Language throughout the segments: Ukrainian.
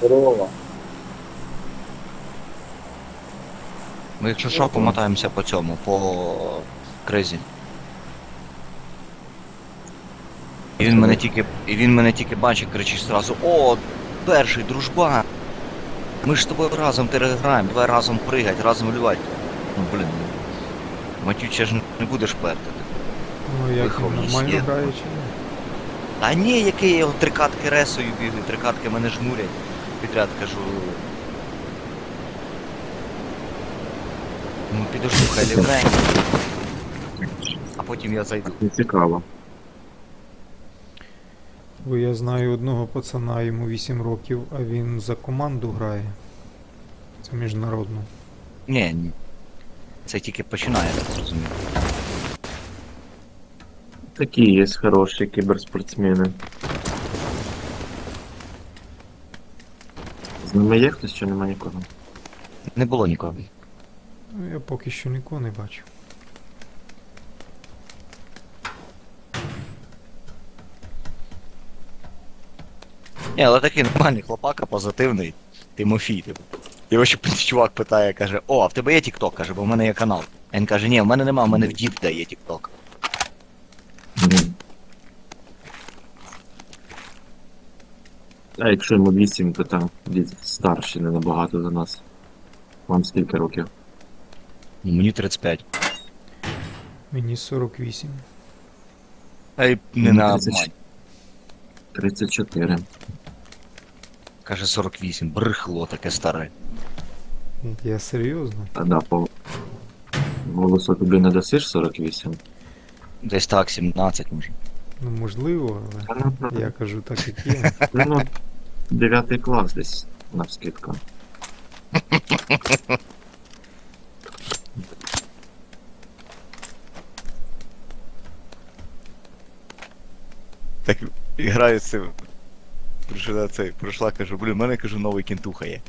Здорово. Ми якщо що, помотаємося по цьому, по кризі. І він мене тільки. І він мене тільки бачить, кричить зразу, о, перший дружба. Ми ж з тобою разом переграємо, давай разом пригать, разом лювати. Ну блін. Матюче ж не будеш пертити. Ну як він Виховний нормально світ. грає чи ні? А ні, який я його три катки ресою бігаю, три катки мене жмурять. Підряд кажу. Ну підожду, хай лівненько. А потім я зайду. Не цікаво. Бо я знаю одного пацана, йому 8 років, а він за команду грає. Це міжнародну. Ні, ні. Це тільки починає, я так зрозумів. Такі є хороші кіберспортсмени. Ними є хтось чи нема нікого? Не було нікого. Ну я поки що нікого не бачу. Ні, але такий нормальний хлопака, позитивний. Тимофій, типу. Його ще чувак питає, каже, о, а в тебе є TikTok? Каже, бо в мене є канал. А він каже, ні, в мене нема, в мене в дід є TikTok. Мгм. А якщо йому 8, то там дід старший не набагато за нас. Вам скільки років? Ну, Мені 35. Мені 48. Ей, не Ну, на 30. обмань. 34. Каже 48. Брехло таке старе. Я серйозно? А да, по голосу тобі не досиш 48? Десь так, 17 може. Ну можливо, але ну, ну, я кажу так, як є. ну, 9 клас десь навскидку. Так граю цим. Прийшла цей, прийшла, кажу, блін, у мене кажу, новий кінтуха є.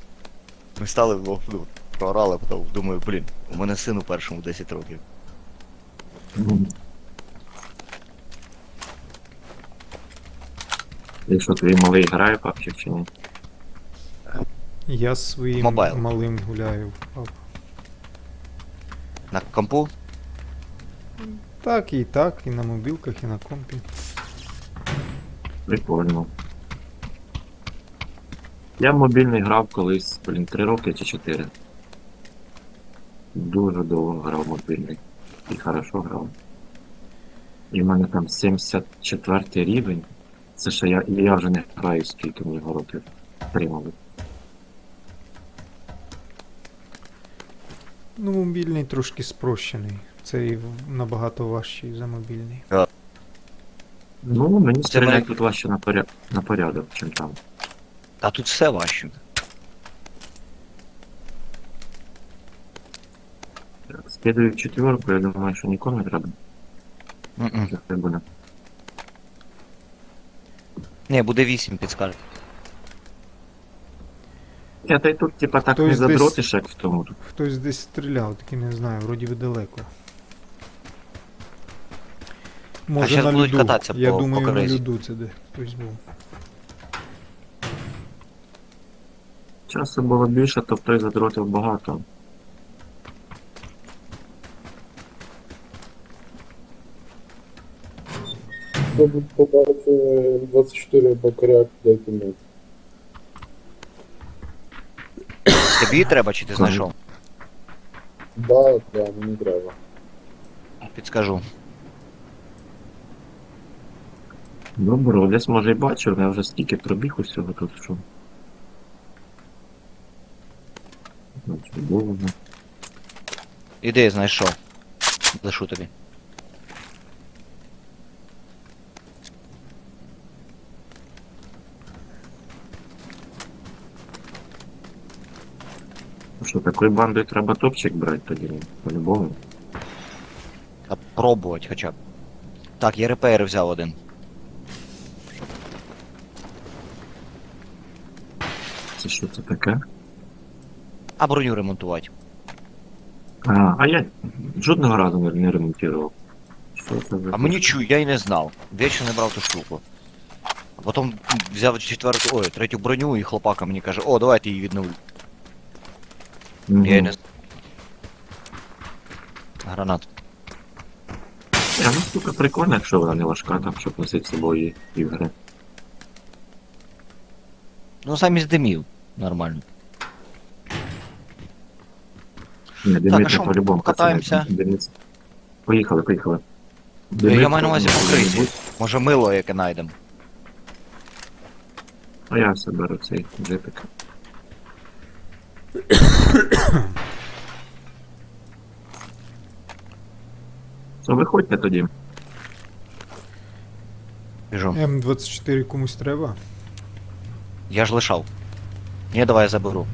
Ми стали в ну, проорали, потім думаю, блін, у мене сину першому 10 років. Мгм. І що твій малий грає папчик чи ні? Я з своїм Мобайл. малим гуляю. в PUBG. На компу? Так і так, і на мобілках, і на компі. Прикольно. Я в мобільний грав колись, блін, 3 роки чи 4. Дуже довго грав мобільний. І хорошо грав. І в мене там 74 рівень. Це ще я, я вже не граю, скільки мені його років. Три, мабуть. Ну, мобільний трошки спрощений. Цей набагато важчий за мобільний. Ну, мені мене- тут важче на, поряд... на порядок, чим там. Та тут все важче. Так, Скидаю в четверку, я думаю, що нікому не треба. Це буде. Ні, буде 8, підскаже. Я та й тут, типа, так Хтось не десь- задротиш, як в тому. Хтось десь стріляв, таки не знаю, вроді би далеко. Може щас на будуть льоду. кататися Я по- по думаю, на корейзі. льоду це де хтось був. Часу було більше, то той задротив багато. Щоб побачити 24 бакаряк, дайте мені. Тобі треба чи ти знайшов? Да, да, мені треба. Підскажу. Добре, десь може і бачив, я вже стільки пробіг усього тут, що. Ну, чудово. Іди, знайшов. Лишу тобі. Що, такою бандою треба топчик брати тоді, ну, по-любому. А пробувати хоча б. Так, я репейр взяв один. Це що це таке? А броню ремонтувати. А, а я жодного разу не, не ремонтував. Що це за А мені чую, я й не знав. Вічно не брав ту штуку. А Потім взяв четверту, ой, третю броню і хлопака мені каже, о, давайте її відновлю. Мгм. Я не... Гранат. Я, ну, штука прикольна, якщо вона не важка, там, щоб носити з собою гри. Ну, замість димів. Нормально. Ні, а димити що, по-любому. пацани, димиться. Поїхали, поїхали. Я маю на увазі Димити, будь- Може мило яке знайдемо. А я все беру цей джипик. Що, виходьте тоді. Біжу. М24 комусь треба. Я ж лишав. Ні, давай я заберу.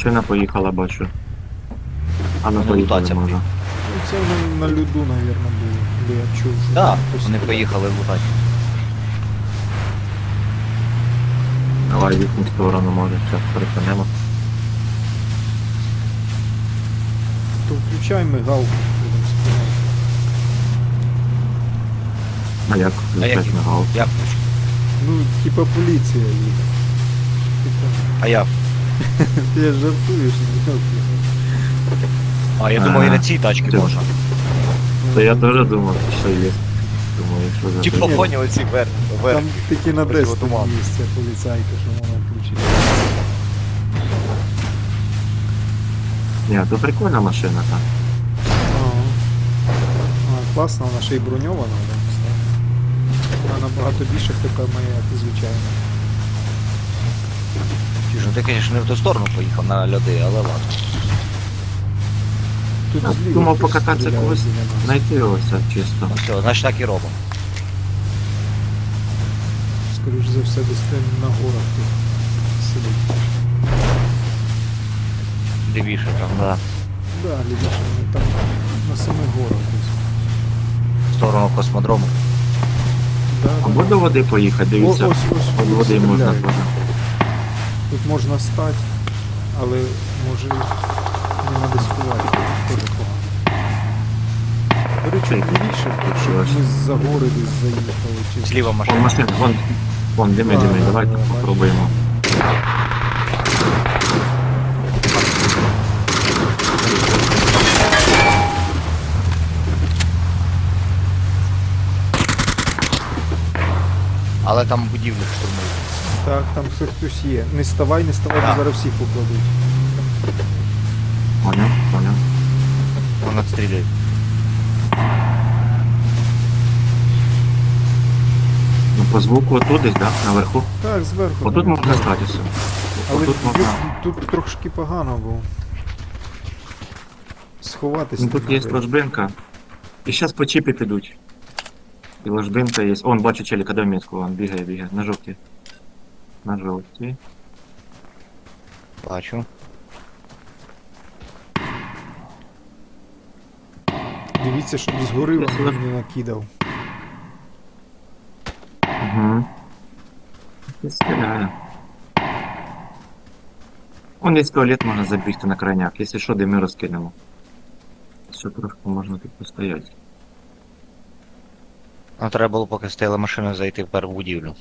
Машина поїхала, бачу. А ну Ну, лутаться можна. Ну, це вони на льоду, навірно, було. Бо я чув, що Так, там вони поїхали лутати. Давай в їхню сторону може, зараз перетинемо. То включай мигалку, будемо. А як? А як? Включать мигал. Я включу. Ну, типа поліція їде. Типа, А я. Ти жартуєш, А, я А, думаю, і на цій тачці можна. То я теж думав, що є. Думаю, що за Типа поняв ці вверх. Там таки на десь Противотуман. місце поліцайка, що вона включить. Ні, то прикольна машина, так. Ага. А, класно, вона ще й броньована, да, кстати. Вона набагато більше така моя, як звичайно. Ну ти, звісно, не в ту сторону поїхав на льоди, але ладно. Тут зліва думав хтось покататися стріляє когось, біля нас. знайти ось чисто. Ну все, значить так і робимо. Скоріш за все, десь там на горах тут сидить. Дивіше там, да. Да, лівіше, вони там на самих горах десь. В сторону космодрому. Да, Або да. до води поїхати, О, дивіться. ось, ось, Від тут води можна стріляють. Тут можна стати, але може нема десь ховатися. Теж погано. До речі, лівіше, щоб щось. ми з-за гори десь заїхали. Чи... Зліва Вон машина. машина, вон, вон, дими, Да, дими, да, давайте да, попробуємо. Але там будівлі штурмують. Так, там хто- хтось є. Не ставай, не ставай, Так. бо зараз всіх покладуть. Поняв, поняв. Вона стріляє. Ну по звуку отут десь, да? Наверху. Так, зверху. Отут там. можна статися. Але Отут можна. тут, тут трошки погано було. Сховатись. Ну тут є треба. ложбинка. І зараз по чіпі підуть. І ложбинка є. Он бачу челіка до мітку, он бігає, бігає. На жовтій. На жовтій. Бачу. Дивіться, щоб згори вам не накидав. Угу. І стріляє. Он є туалет, можна забігти на крайняк. Якщо що, дими розкинемо. Ще трошки можна тут постояти. Ну треба було поки стояла машина зайти в першу будівлю.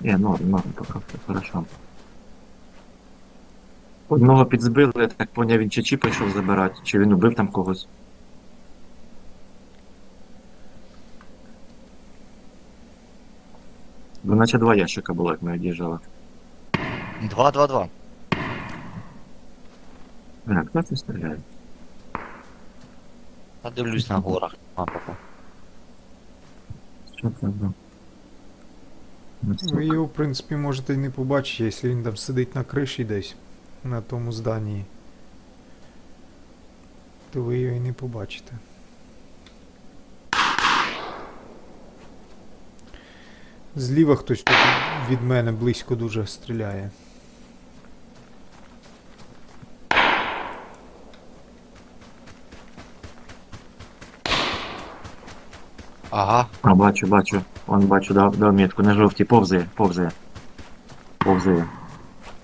Ні, норм, норм, поки все хорошо. Одного підзбили, я так поняв, він чи чіп пішов забирати, чи він убив там когось. Бо наче два ящика було, як ми від'їжджали. 2-2-2. А, хто це стріляє? Я дивлюсь на горах. А, поки. Що це було? Ну, ви його, в принципі, можете і не побачити, якщо він там сидить на криші десь на тому зданні, то ви його і не побачите. Зліва хтось тут від мене близько дуже стріляє. Ага. А бачу, бачу. Вон бачу, дав, дав метку. На жовтій повзає, повзає. Повзає.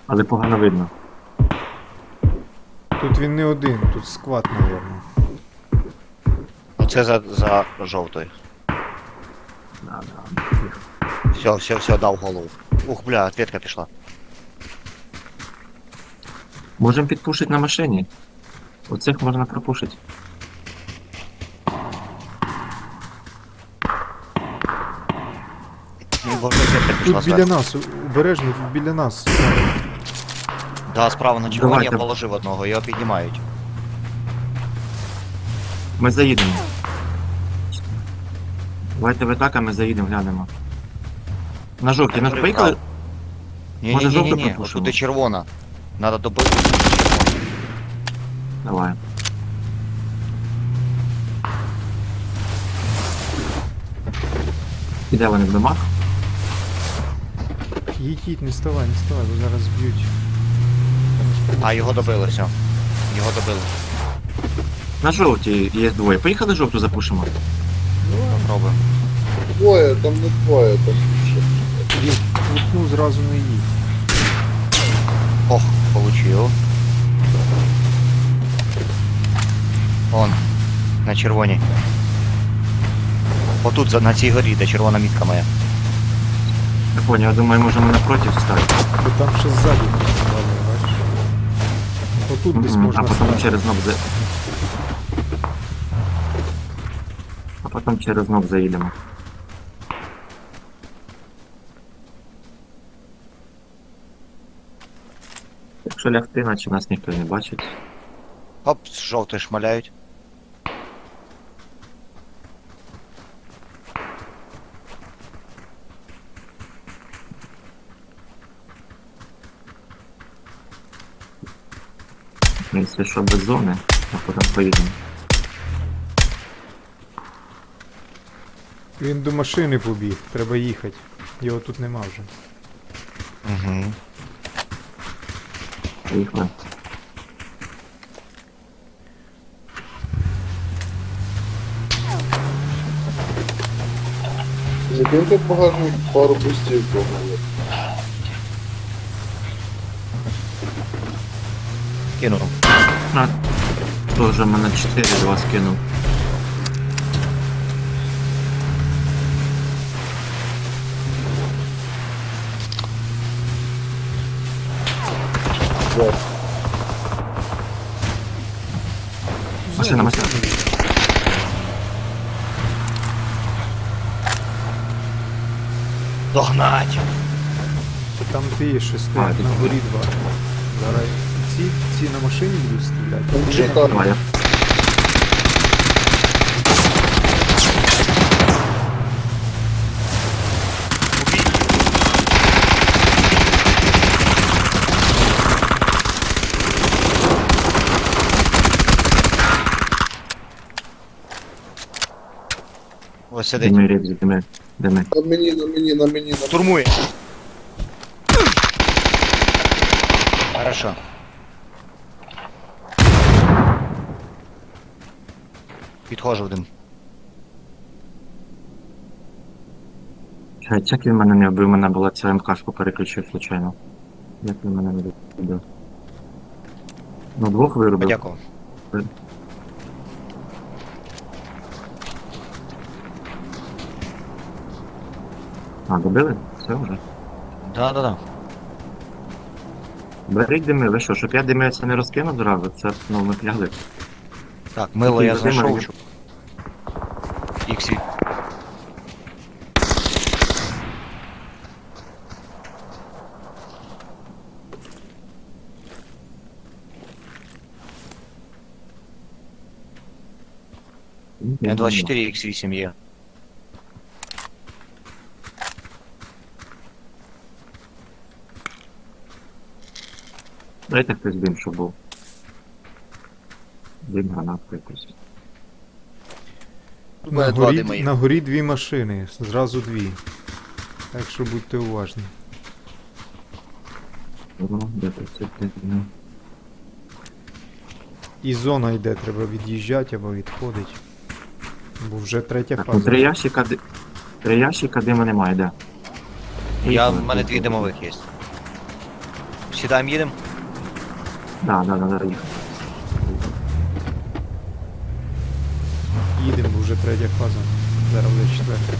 Але погано видно. Тут він не один, тут сквад, напевно. Оце за, за жовтою. Да, да. Все, все, все, дав голову. Ух, бля, ответка пішла. Можемо підпушити на машині. Оцих можна пропушити. Ні, пішла Тут біля зверху. нас, обережно, біля нас. Да, справа на червоні я Давайте. положив одного, його піднімають. Ми заїдемо. Давайте ви так, а ми заїдемо, глянемо. На жовтій, на поїхали. Ні, Може, ні, ні, ні, ні, пропушимо? отут червона. Надо добити. Давай. І де вони в домах? Їдь, їдь, не ставай, не ставай, бо зараз б'ють. А, його добили, все. Його добили. На жовтій є двоє. Поїхали жовту запушимо. Попробуємо. Двоє, там не двоє, там більше. Він лупнув зразу не їдь. Ох, получив. Вон, на червоній. Отут, за- на цій горі, де червона мітка моя. Я понял, я думаю, можемо напротив стати. Бо там ще ззаді працювали, бачиш. Отут десь можна а потім стати. через ног за... А потім через ног заїдемо. Якщо лягти, наче нас ніхто не бачить. Оп, з жовтої шмаляють. Якщо що без зони, а потім поїдемо. Він до машини побіг, треба їхати. Його тут нема вже. Угу. Поїхали. Закиньте в пару бустів пробували. Кинув. А, тоже мене 4-2 скинув. Да. Машина, машина. Догнать! То там дві ще А, стоять, ти на там. горі два. Зараз ці, ці на машині будуть стріляти. Я Ось сидить. дими, ребзі, дими, дими. На мені, на мені, на мені, на мені. Штурмує. Хорошо. Підходжу в дим. Чай, як він мене не вбив, мене була ця МКшку переключив случайно. Як він мене не вбив? Ну, двох вирубив. Подякував. А, добили? Все вже. Да, да, да. Беріть дими, ви що, щоб я дими це не розкинув зразу, це ну ми плягли. Так, мило Такий я Вадим знайшов. Мар'їн. Іксі. М24 X8 є. Дайте хтось дим, щоб був. Дим, гранатку якусь. У На мене два горі, дима є. на горі дві машини, зразу дві. Так що будьте уважні. Ну, де ну. І зона йде, треба від'їжджати або відходити. Бо вже третя Так, ну фаза. три ящика, ди- три ящика дима немає, де? Я, в мене дві димових є. Сідаємо, їдемо. Да, да, да, да, їх. Їдемо, вже. Зараз вже четверта.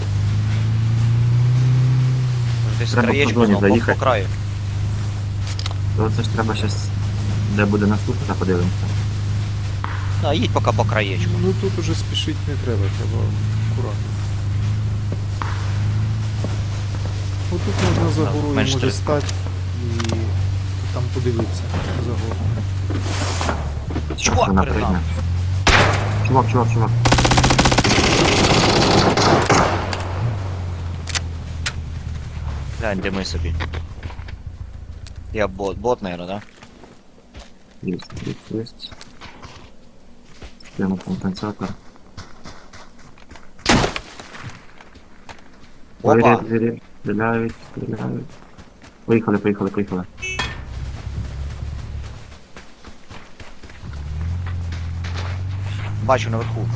Десь Треба краєчку, по зоні по, заїхати. краю. То це ж треба щас, де буде наступна, подивимося. Да, їдь поки по краєчку. Ну тут уже спішити не треба, треба акуратно. Отут можна за горою менш може стрес. стати і там подивитися за гору. Чувак перед нами. Чувак, чувак, чувак. Глянь, дими собі. Я бот, бот, наверное, да? Есть, есть, есть. Прямо компенсатор. Опа! Двері, двері, стріляють, стріляють. Поїхали, поїхали, поїхали. Бачу наверху.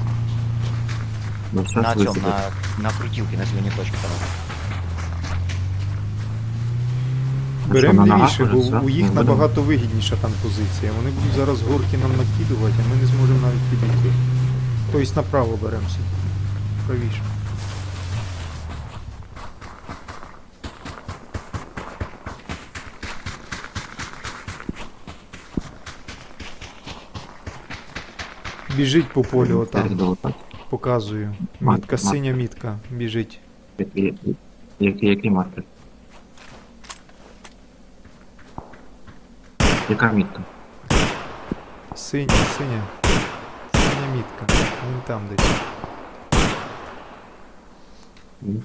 Ну, На щас цьому, висадять. на, на крутілки, на зелені точки там. Беремо лівіше, бо у їх набагато вигідніша там позиція. Вони будуть зараз горки нам накидувати, а ми не зможемо навіть підійти. Тобто направо беремо собі. Правіше. Біжить по полю отам, показую. Мітка, синя мітка, біжить. Які, які, Яка мітка? Синя, синя. Синя мітка. Він там десь. М.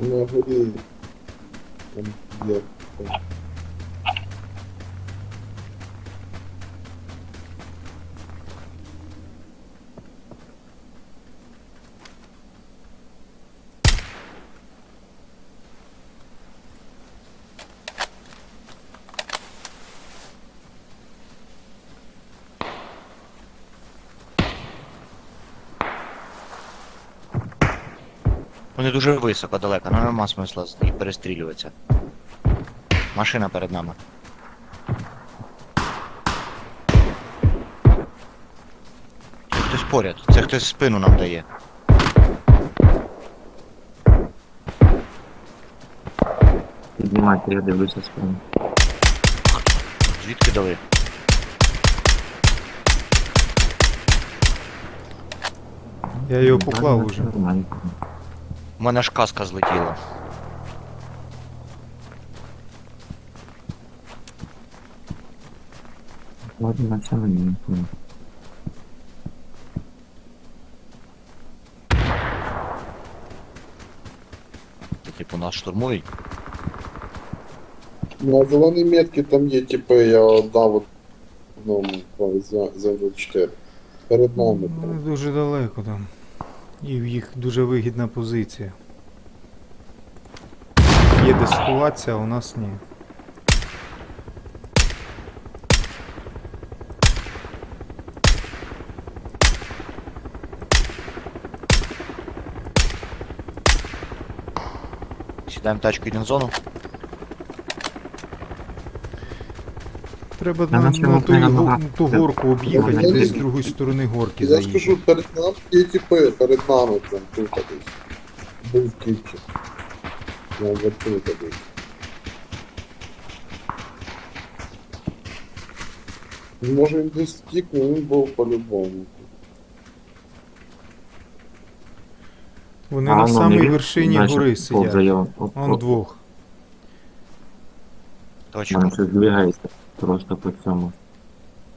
Горі. Там є. там. Вони дуже високо, далеко, ну нема смисла з- їх перестрілюватися. Машина перед нами. Це хтось поряд, це хтось спину нам дає. Піднімайте, я дивлюся спину. Звідки дали? Я його поклав уже. Нормально. У мене ж каска злетіла. Ладно, на цьому ні. ні. Це типу нас штурмують. На зеленій метці там є типи, я дав от одному ой, за, за 4 Перед нами Ну, там. не дуже далеко там. І в їх дуже вигідна позиція. Є де сховатися, а у нас ні. Сідаємо тачку, йдемо в зону. Треба на, на на, ту, на ту горку об'їхати, Я десь з другої сторони горки Я заїхати. скажу, перед нами є типи, перед нами там тут десь. Був кіпчик. Я вот тут десь. Може він десь втік, але він був по-любому. Вони А, на ну, самій вершині значить, гори сидять. он. Двох. Точно. Мене щось двигається Просто по цьому.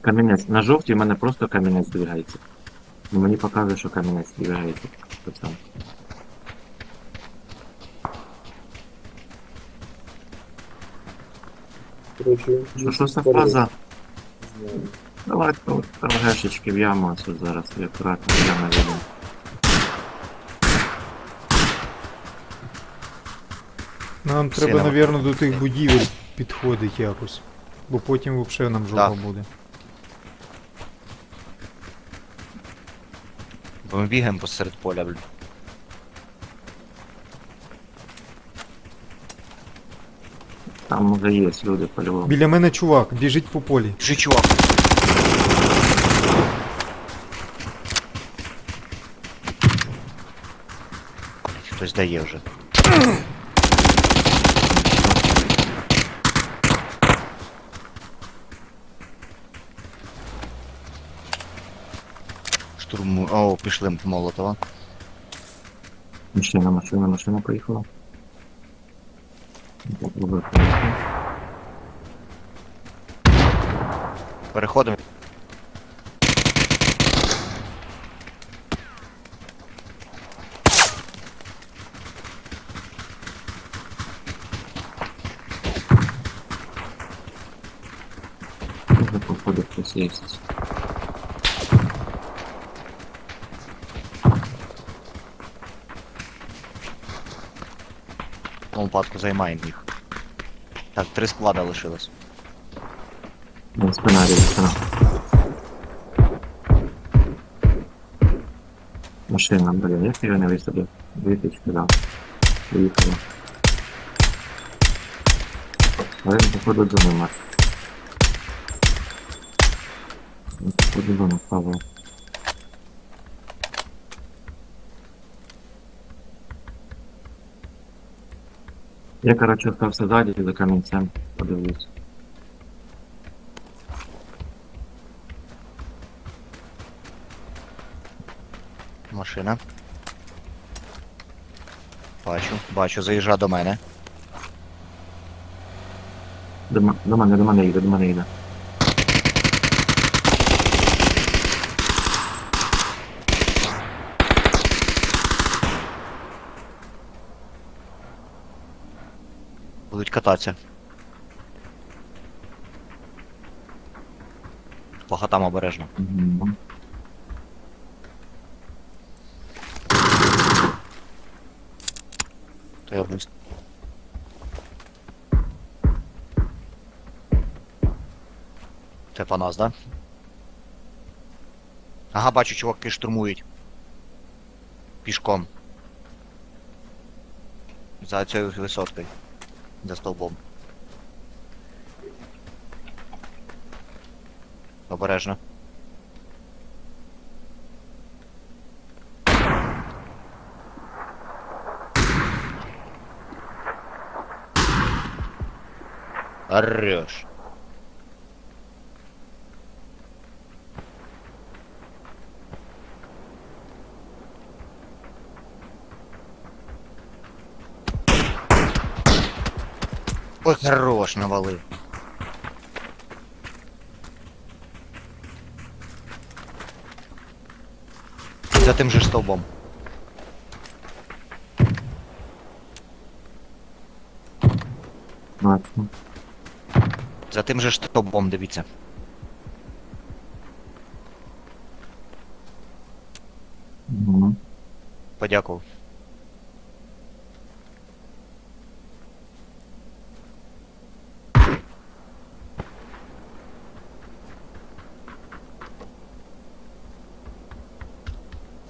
Камінець. На жовтій в мене просто камінець двигається. І ну, мені показує, що камінець двигається. По цьому. ну Що, за фаза? Давай тут торгашечки в яму, а тут зараз я акуратно в яму веду. Нам треба, Сіла. до тих будівель підходити якось. Бо потім взагалі нам жопа Да. буде. Бо ми бігаємо посеред поля, блін. Там уже є люди по-любому. Біля мене чувак, біжить по полі. Жи, чувак. Хтось дає вже. Штурму. О, пішли молотова. Машина, машина, машина. Попробую. Переходимо. Походу хтось є. Ну, випадку займаємо їх. Так, три склада лишилось. На спина різана. Машина, блін, я його не висадив? Дві тички дав. Поїхала. Але він походу нема. Він походу до нас Я, короче, остався ззаді за камінцем, подивлюсь. Машина. Бачу, бачу, заїжджа до мене. До, м- до мене, до мене йде, до мене йде. Кататися. По хатам обережно. Мгм. То. Це по нас, да? Ага, бачу, чуваки штурмують. Пішком. За цією висоткою. За столбом. Обережно. Орешь. Ой, хорош, навалив. За тим же ж стовбом. За тим же ж стовбом, дивіться. Мгм. Подякував.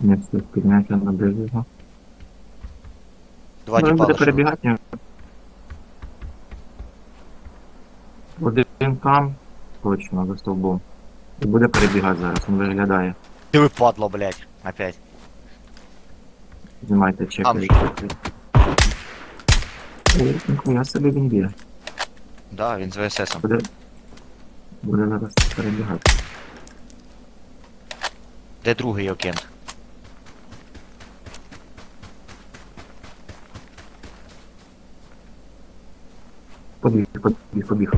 Не встиг підняти на його. Два Ну, він буде перебігати. Один там, точно, за стовбом. І буде перебігати зараз, він виглядає. Ти випадло, блядь, опять. Знімайте Там чеки. же. Ніхуя собі він б'є. Да, він з ВССом. Буде, буде зараз перебігати. Де другий окент? Побіг, побіг.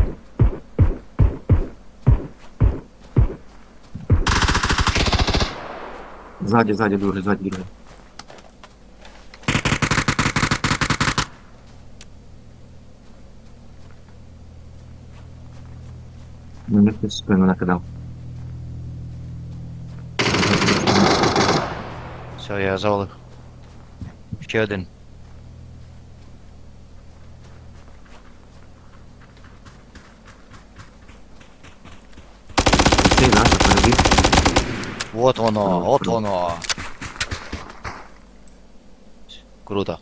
Ззаді, ззаді, другий, ззаді, другий. Мені хтось спину накидав. Все, я завалив. Ще один. Біжить. От воно, Ну, от круто. воно. Круто.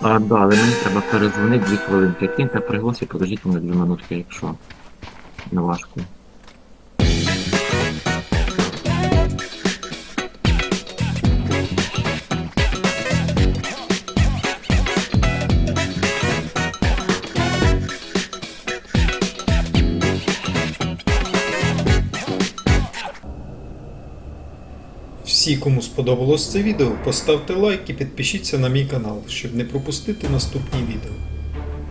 А, да, але мені треба перезвонити дві хвилинки. Киньте приголос і подождіть мене дві минутки, якщо не важко. Всі, кому сподобалось це відео, поставте лайк і підпишіться на мій канал, щоб не пропустити наступні відео.